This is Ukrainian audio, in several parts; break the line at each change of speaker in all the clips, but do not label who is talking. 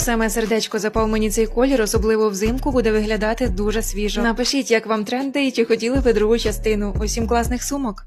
Саме сердечко запав мені цей колір, особливо взимку, буде виглядати дуже свіжо. Напишіть, як вам тренди і чи хотіли ви другу частину. Усім класних сумок.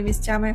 місцями.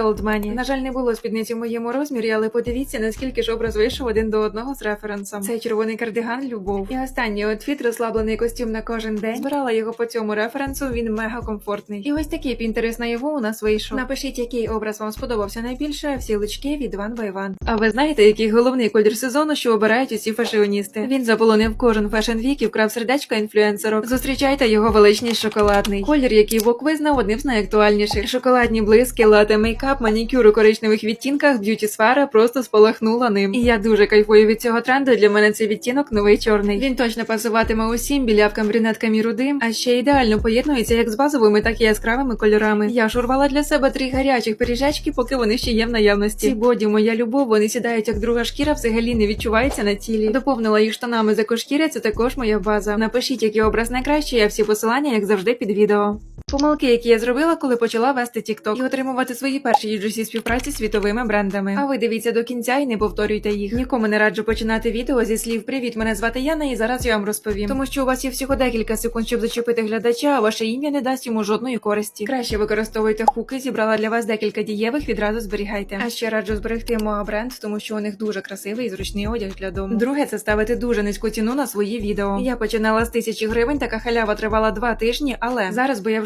Олдмані. На жаль, не було спідниці в моєму розмірі, але подивіться, наскільки ж образ вийшов один до одного з референсом. Цей червоний кардиган любов. І останній отфіт, розслаблений костюм на кожен день. Збирала його по цьому референсу. Він мега комфортний. І ось такий пінтерес на його у нас вийшов. Напишіть, який образ вам сподобався найбільше. Всі лички від One by One. А ви знаєте, який головний колір сезону, що обирають усі фешіоністи? Він заполонив кожен фешн вік і вкрав сердечко інфлюенсерок. Зустрічайте його величність шоколадний. Колір, який Вок визнав одним з найактуальніших. Шоколадні блиски, лате мейкап мейкап, манікюр у коричневих відтінках, б'юті сфера просто спалахнула ним. І я дуже кайфую від цього тренду. Для мене цей відтінок новий чорний. Він точно пасуватиме усім білявкам, брюнеткам і рудим, а ще ідеально поєднується як з базовими, так і яскравими кольорами. Я ж урвала для себе три гарячих пиріжечки, поки вони ще є в наявності. Ці боді, моя любов, вони сідають як друга шкіра, взагалі не відчувається на тілі. Доповнила їх штанами з екошкіря, це також моя база. Напишіть, який образ найкращий, я всі посилання, як завжди, під відео. Помилки, які я зробила, коли почала вести TikTok і отримувати свої перші UGC співпраці з світовими брендами. А ви дивіться до кінця і не повторюйте їх. Нікому не раджу починати відео зі слів Привіт, мене звати Яна, і зараз я вам розповім. Тому що у вас є всього декілька секунд, щоб зачепити глядача, а ваше ім'я не дасть йому жодної користі. Краще використовуйте хуки, зібрала для вас декілька дієвих, відразу зберігайте. А ще раджу зберегти Моа бренд, тому що у них дуже красивий і зручний одяг для дому. Друге, це ставити дуже низьку ціну на свої відео. Я починала з тисячі гривень, така халява тривала два тижні, але зараз би я в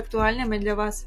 актуальними для вас.